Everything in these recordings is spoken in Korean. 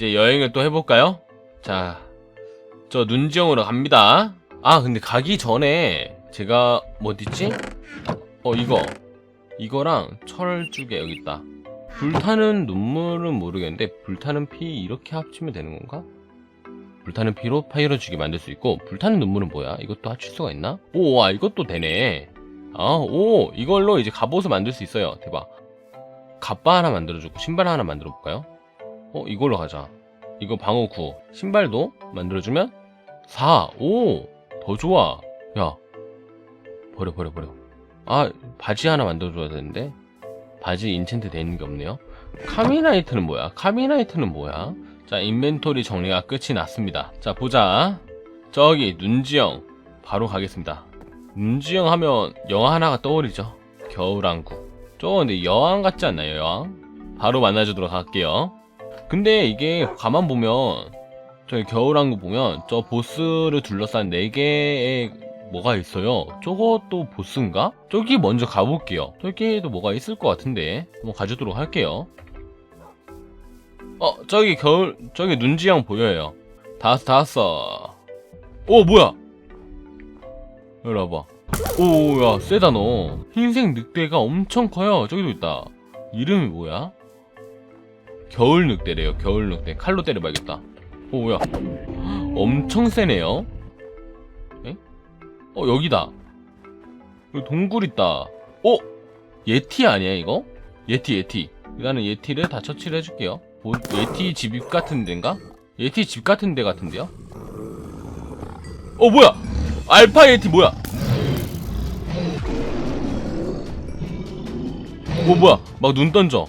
이제 여행을 또 해볼까요? 자, 저 눈지형으로 갑니다. 아, 근데 가기 전에 제가 뭐 어딨지? 어, 이거. 이거랑 철쭉에 여기 있다. 불타는 눈물은 모르겠는데 불타는 피 이렇게 합치면 되는 건가? 불타는 피로 파이어 주기 만들 수 있고 불타는 눈물은 뭐야? 이것도 합칠 수가 있나? 오, 아 이것도 되네. 아, 오, 이걸로 이제 갑옷을 만들 수 있어요. 대박. 갑바 하나 만들어주고 신발 하나 만들어 볼까요? 어, 이걸로 가자. 이거 방어 9. 신발도 만들어주면 4. 오, 더 좋아. 야, 버려, 버려, 버려. 아, 바지 하나 만들어줘야 되는데. 바지 인챈트 돼 있는 게 없네요. 카미나이트는 뭐야? 카미나이트는 뭐야? 자, 인벤토리 정리가 끝이 났습니다. 자, 보자. 저기, 눈지형. 바로 가겠습니다. 눈지형 하면 영화 하나가 떠오르죠. 겨울왕국. 저 근데 여왕 같지 않나요, 여왕? 바로 만나주도록 할게요. 근데 이게 가만 보면 저기 겨울왕국 보면 저 보스를 둘러싼 4개의 뭐가 있어요. 저것도 보스인가? 저기 먼저 가볼게요. 저기에도 뭐가 있을 것 같은데 한번 가주도록 할게요. 어 저기 겨울 저기 눈지형 보여요. 다 왔어 다 왔어. 오 뭐야? 이리 와봐. 오야 세다 너. 흰색 늑대가 엄청 커요. 저기도 있다. 이름이 뭐야? 겨울 늑대래요. 겨울 늑대. 칼로 때려봐야겠다. 오 뭐야? 엄청 세네요. 에? 어 여기다. 여기 동굴 있다. 어? 예티 아니야 이거? 예티 예티. 일단은 예티를 다 처치를 해줄게요. 뭐 예티 집 같은 데인가? 예티 집 같은 데 같은데요? 어 뭐야? 알파 예티 뭐야? 뭐 뭐야? 막 눈 던져.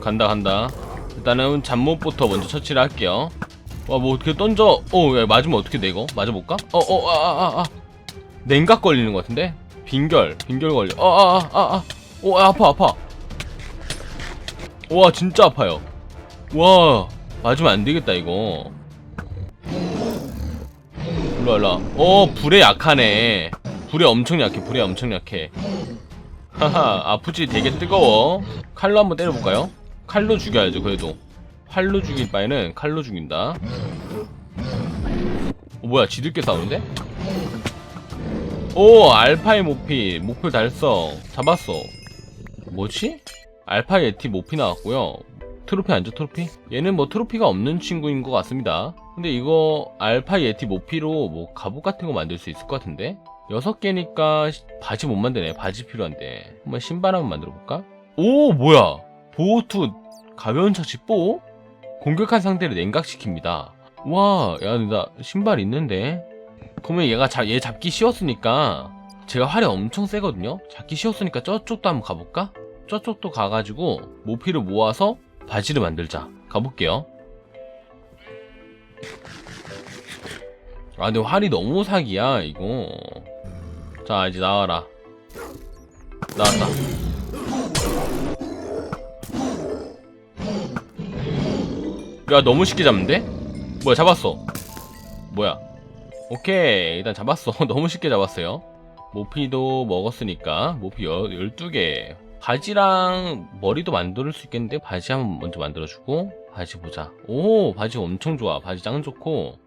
간다 간다. 일단은 잠못부터 먼저 처치를 할게요. 와뭐 어떻게 던져? 어, 야, 맞으면 어떻게 돼 이거? 맞아볼까? 어, 어, 아, 아, 아, 아. 냉각 걸리는 것 같은데? 빈결, 빈결 걸려. 어, 아, 아, 아, 아. 오, 아, 아파, 아파. 와, 진짜 아파요. 와, 맞으면 안 되겠다 이거. 일로와, 일로와. 어, 불에 약하네. 불에 엄청 약해, 불에 엄청 약해. 하하, 아프지 되게 뜨거워. 칼로 한번 때려볼까요? 칼로 죽여야죠, 그래도. 활로 죽일 바에는 칼로 죽인다. 어, 뭐야, 지들끼리 싸우는데? 오, 알파의 모피, 목표 달성. 잡았어. 뭐지? 알파 예티 모피 나왔고요. 트로피 아니죠, 트로피? 얘는 뭐 트로피가 없는 친구인 것 같습니다. 근데 이거 알파 예티 모피로 뭐 갑옷 같은 거 만들 수 있을 것 같은데? 여섯 개니까 시- 바지 못 만드네. 바지 필요한데. 한번 신발 한번 만들어 볼까? 오, 뭐야? 보호투 가벼운 처치 뽀? 공격한 상대를 냉각시킵니다. 와, 야, 나 신발 있는데? 그러면 얘가 자, 얘 잡기 쉬웠으니까 제가 활이 엄청 세거든요? 잡기 쉬웠으니까 저쪽도 한번 가볼까? 저쪽도 가가지고 모피를 모아서 바지를 만들자. 가볼게요. 아, 근데 활이 너무 사기야, 이거. 자, 이제 나와라. 나왔다. 야 너무 쉽게 잡는데? 뭐야 잡았어. 뭐야? 오케이 일단 잡았어. 너무 쉽게 잡았어요. 모피도 먹었으니까 모피 여, 12개. 바지랑 머리도 만들 수 있겠는데? 바지 한번 먼저 만들어주고 바지 보자. 오 바지 엄청 좋아. 바지 짱 좋고.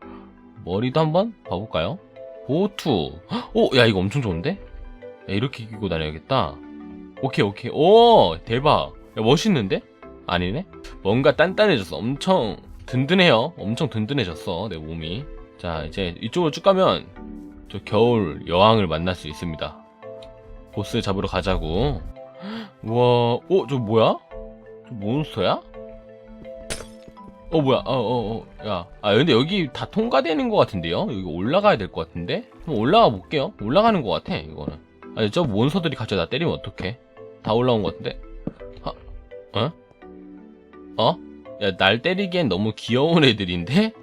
머리도 한번 봐볼까요? 보투 오야 이거 엄청 좋은데? 야, 이렇게 끼고 다녀야겠다. 오케이 오케이. 오 대박. 야 멋있는데? 아니네? 뭔가 단단해졌어. 엄청 든든해요. 엄청 든든해졌어. 내 몸이. 자, 이제 이쪽으로 쭉 가면 저 겨울 여왕을 만날 수 있습니다. 보스 잡으러 가자고. 우와, 어, 저 뭐야? 저 몬스터야? 어, 뭐야? 어, 어, 어, 야. 아, 근데 여기 다 통과되는 것 같은데요? 여기 올라가야 될 것 같은데? 한번 올라가 볼게요. 올라가는 것 같아, 이거는. 아니, 저 몬스터들이 같이 나 때리면 어떡해? 다 올라온 것 같은데? 하, 어? 어? 야, 날 때리기엔 너무 귀여운 애들인데?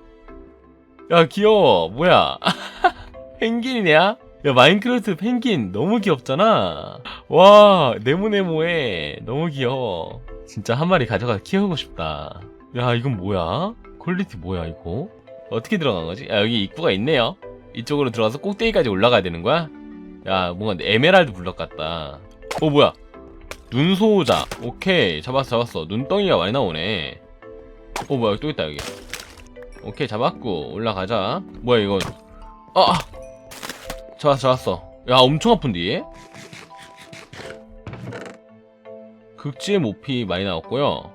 야, 귀여워. 뭐야? 펭귄이냐? 야, 마인크래프트 펭귄 너무 귀엽잖아. 와, 네모네모해. 너무 귀여워. 진짜 한 마리 가져가 키우고 싶다. 야, 이건 뭐야? 퀄리티 뭐야, 이거? 어떻게 들어간 거지? 야, 여기 입구가 있네요. 이쪽으로 들어가서 꼭대기까지 올라가야 되는 거야? 야, 뭔가 에메랄드 블럭 같다. 어, 뭐야? 눈소자. 오케이. 잡았어, 잡았어. 눈덩이가 많이 나오네. 어 뭐야 또 있다 여기 오케이 잡았고 올라가자 뭐야 이건 아 아! 잡았어 잡았어 야 엄청 아픈데 얘? 극지의 모피 많이 나왔고요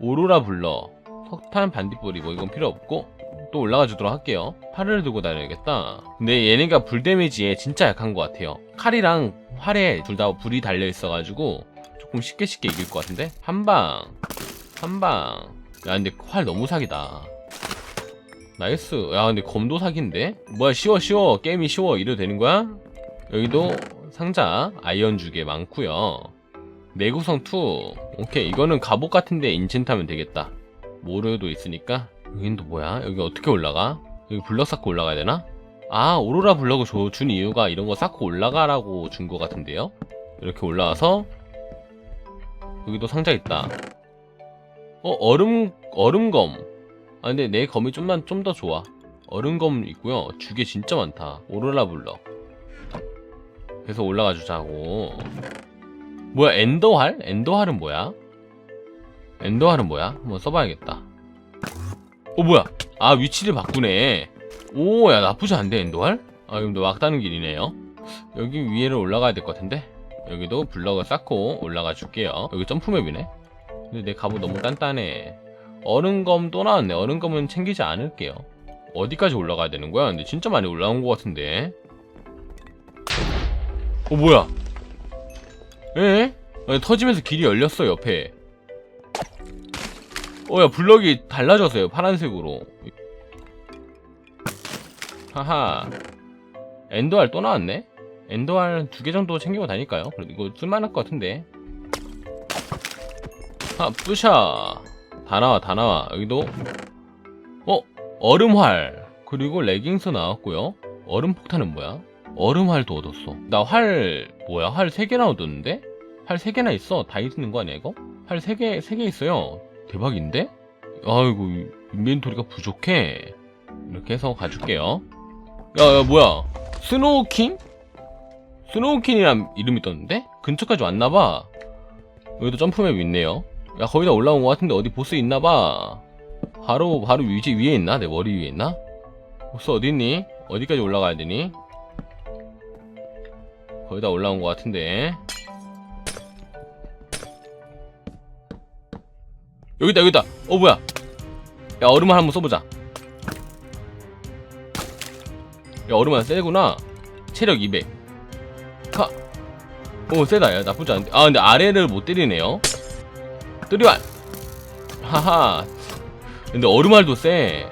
오로라 불러 석탄 반딧불이 뭐 이건 필요 없고 또 올라가 주도록 할게요. 팔을 들고 다녀야겠다. 근데 얘네가 불 데미지에 진짜 약한 것 같아요. 칼이랑 활에 둘 다 불이 달려 있어가지고 조금 쉽게 쉽게 이길 것 같은데? 한방 한방. 야 근데 활 너무 사기다. 나이스. 야 근데 검도 사기인데? 뭐야 쉬워 쉬워. 게임이 쉬워. 이래도 되는 거야? 여기도 상자 아이언 주게 많고요. 내구성 2 오케이. 이거는 갑옷 같은데 인챈트하면 되겠다. 모르도 있으니까 여긴 또 뭐야 여기 어떻게 올라가? 여기 블럭 쌓고 올라가야 되나? 아 오로라 블럭을 줘- 준 이유가 이런 거 쌓고 올라가라고 준거 같은데요 이렇게 올라와서 여기도 상자 있다 어 얼음 얼음검 아 근데 내 검이 좀만 좀 더 좋아 얼음검 있고요 주게 진짜 많다 오로라 블럭 그래서 올라가 주자고 뭐야 엔더활? 엔더활은 뭐야? 엔더활은 뭐야? 한번 써봐야겠다 어 뭐야? 아 위치를 바꾸네. 오 야 나쁘지 않대 엔더활? 아 그럼 너 막다는 길이네요. 여기 위에를 올라가야 될 것 같은데? 여기도 블럭을 쌓고 올라가 줄게요. 여기 점프맵이네. 근데 내 갑옷 너무 단단해. 얼음검 또 나왔네. 얼음검은 챙기지 않을게요. 어디까지 올라가야 되는 거야? 근데 진짜 많이 올라온 것 같은데. 어 뭐야? 에? 아니, 터지면서 길이 열렸어 옆에 어야 블럭이 달라졌어요 파란색으로. 하하. 엔더알 또 나왔네? 엔더알 두 개 정도 챙기고 다닐까요? 그래도 이거 쓸만할 것 같은데. 하 뿌샤. 다 나와 다 나와. 여기도. 어 얼음활. 그리고 레깅스 나왔고요. 얼음 폭탄은 뭐야? 얼음활도 얻었어. 나 활 뭐야? 활 3개나 얻었는데? 활 3개나 있어. 다 있는 거 아니야 이거? 활 3개 3개 있어요 대박인데? 아이고 인벤토리가 부족해 이렇게 해서 가줄게요 야야 뭐야 스노우킹? 스노우킹이란 이름이 떴는데? 근처까지 왔나봐 여기도 점프맵 있네요 야 거의 다 올라온 것 같은데 어디 보스 있나봐 바로 바로 위지 위에 있나? 내 머리 위에 있나? 보스 어디 있니? 어디까지 올라가야 되니? 거의 다 올라온 것 같은데 여기다 여기다. 어 뭐야? 야 얼음을 한번 써보자. 야 얼음은 세구나. 체력 200 카. 오 세다. 야 나쁘지 않은데. 아 근데 아래를 못 때리네요. 뜨리왈 하하. 근데 얼음알도 세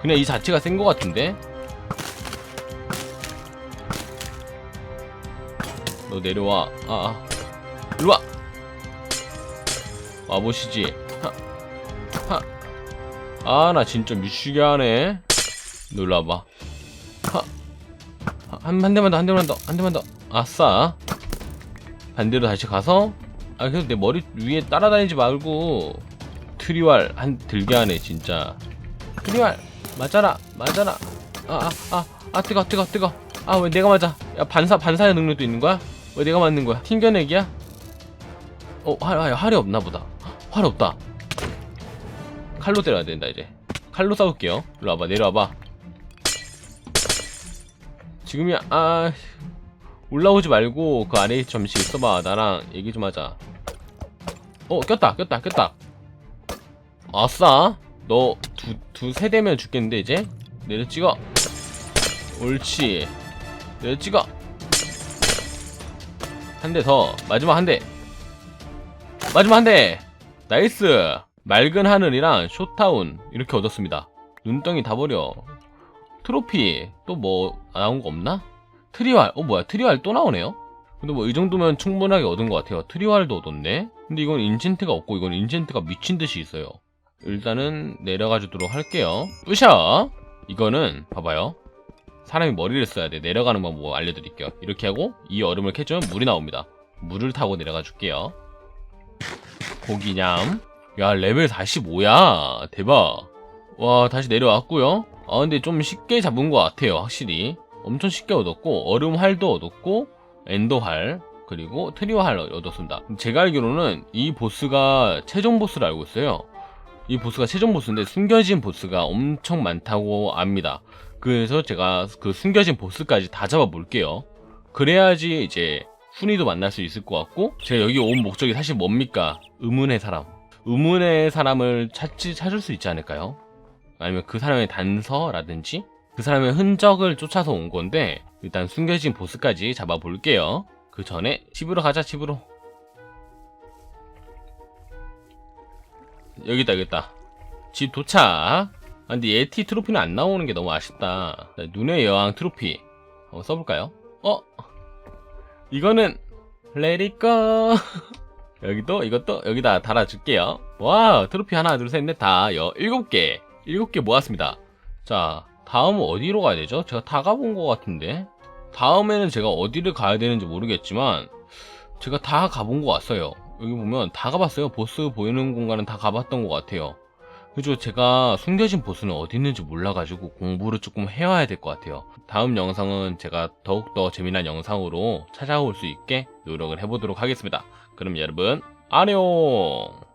그냥 이 자체가 센 것 같은데? 너 내려와. 아 아. 일로와. 와보시지 아 나 진짜 미치게 하네. 놀러 와봐 한, 한 대만 더 한 대만 더 한 대만 더. 아싸. 반대로 다시 가서? 아 그래도 내 머리 위에 따라다니지 말고. 트리왈 한 들게 하네 진짜. 트리왈 맞아라 맞아라. 아 아 아 아 뜨거 뜨거 뜨거. 아 왜 내가 맞아? 야 반사 반사의 능력도 있는 거야? 왜 내가 맞는 거야? 튕겨내기야? 어 활 활, 활이 없나 보다. 활 없다 칼로 때려야 된다 이제. 칼로 싸울게요. 일로 와봐 내려와봐. 지금이야 아 올라오지 말고 그 아래에 잠시 있어봐. 나랑 얘기 좀 하자. 어 꼈다 꼈다 꼈다. 아싸. 너 두 두 세 대면 죽겠는데 이제? 내려 찍어. 옳지. 내려 찍어. 한 대 더. 마지막 한대. 마지막 한대. 나이스 맑은 하늘이랑 쇼타운 이렇게 얻었습니다. 눈덩이 다 버려. 트로피 또 뭐 나온 거 없나? 트리왈 어 뭐야. 트리왈 또 나오네요? 근데 뭐 이 정도면 충분하게 얻은 것 같아요. 트리왈도 얻었네. 근데 이건 인챈트가 없고 이건 인챈트가 미친 듯이 있어요. 일단은 내려가 주도록 할게요. 뿌셔 이거는 봐봐요. 사람이 머리를 써야 돼. 내려가는 방법 알려드릴게요. 이렇게 하고 이 얼음을 캐주면 물이 나옵니다. 물을 타고 내려가 줄게요. 고기냠 야 레벨 45야 대박 와 다시 내려왔고요 아 근데 좀 쉽게 잡은 것 같아요 확실히 엄청 쉽게 얻었고 얼음 활도 얻었고 엔더 활 그리고 트리오 활 얻었습니다 제가 알기로는 이 보스가 최종 보스를 알고 있어요 이 보스가 최종 보스인데 숨겨진 보스가 엄청 많다고 압니다. 그래서 제가 그 숨겨진 보스까지 다 잡아볼게요. 그래야지 이제 훈이도 만날 수 있을 것 같고 제가 여기 온 목적이 사실 뭡니까? 의문의 사람. 의문의 사람을 찾지 찾을 수 있지 않을까요? 아니면 그 사람의 단서라든지 그 사람의 흔적을 쫓아서 온 건데 일단 숨겨진 보스까지 잡아볼게요. 그 전에 집으로 가자 집으로. 여기다 여기다. 집 도착. 아, 근데 예티 트로피는 안 나오는 게 너무 아쉽다. 자, 눈의 여왕 트로피. 한번 써볼까요? 어? 이거는 레리꺼 여기도 이것도 여기다 달아줄게요. 와 트로피 하나 둘 셋 넷 다 여 일곱 개 일곱 개 모았습니다. 자 다음은 어디로 가야 되죠? 제가 다 가본 것 같은데 다음에는 제가 어디를 가야 되는지 모르겠지만 제가 다 가본 것 같아요. 여기 보면 다 가봤어요. 보스 보이는 공간은 다 가봤던 것 같아요. 그죠? 제가 숨겨진 보스는 어디 있는지 몰라가지고 공부를 조금 해와야 될 것 같아요. 다음 영상은 제가 더욱더 재미난 영상으로 찾아올 수 있게 노력을 해보도록 하겠습니다. 그럼 여러분, 안녕!